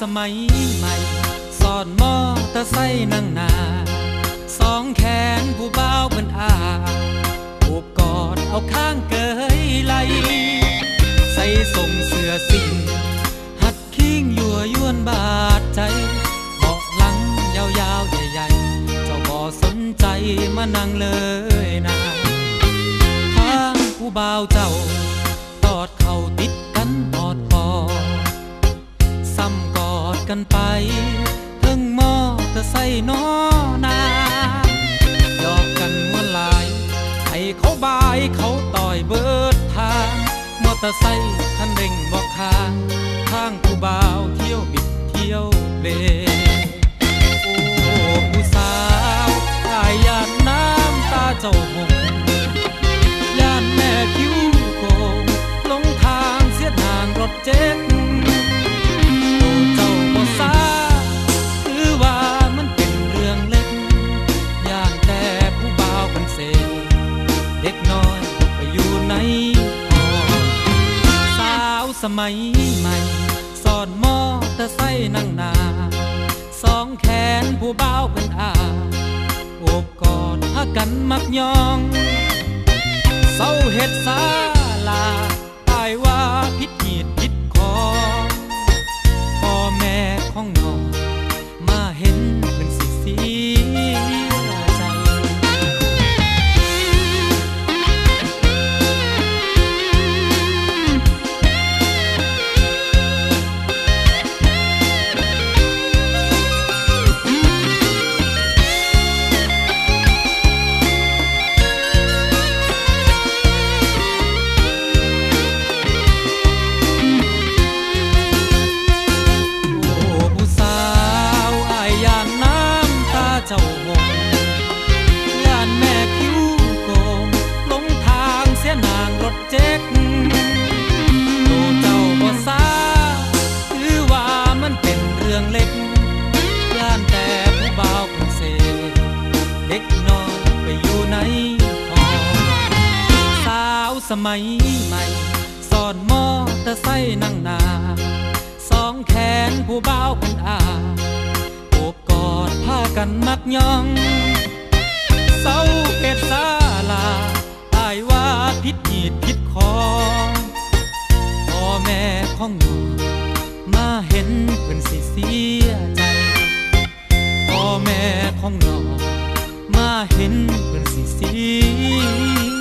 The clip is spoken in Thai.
สมัยใหม่สอนมอเตอร์ไซค์นั่งหนา สองแขนผู้บ่าวเป็นอาผูกกอดเอาข้างเกยไหล ใส่ส่งเสื้อสิ่ง หัดคิงยั่วยวนบาดใจเบาะหลังยาวๆใหญ่ๆ เจ้าบ่สนใจมานั่งเลยนะ ทางผู้บ่าวเจ้า ตอดเข่าติด กันไป เพิ่งมอเตอร์ไซค์นอนาหยอกกันมวนหลาย ให้เขาบายเขาต่อยเบิดทาง มอเตอร์ไซค์คันเร่งบอกทาง ทางผู้บ่าวเที่ยวบิดเที่ยวเบร มัยใหม่สอนมอเตอร์ไซค์นั่งนา สองแขนผู้บ่าวเป็นอาโอบกอดพากันมักยองเศร้าเห็ดสา เจ้าหงยานแม่คิ้วโกงลงทางเสียนางรถเจ๊กโตเจ้าบ่สาคือว่ามันเป็นเรื่องเล็กย่านแต่ผู้บ่าวคนเสเด็กน้อยไปอยู่ในหอสาวสมัยใหม่สอนมอเตอร์ไซค์นั่งนาสองแขนผู้บ่าวเป็นอา มักยองเศร้าเก็ดสาลาตายว่าพิษหีดพิษของพ่อแม่ของน้อมาเห็นเพิ่นสิเสียใจพ่อแม่ของน้องมาเห็นเพิ่นสิเสีย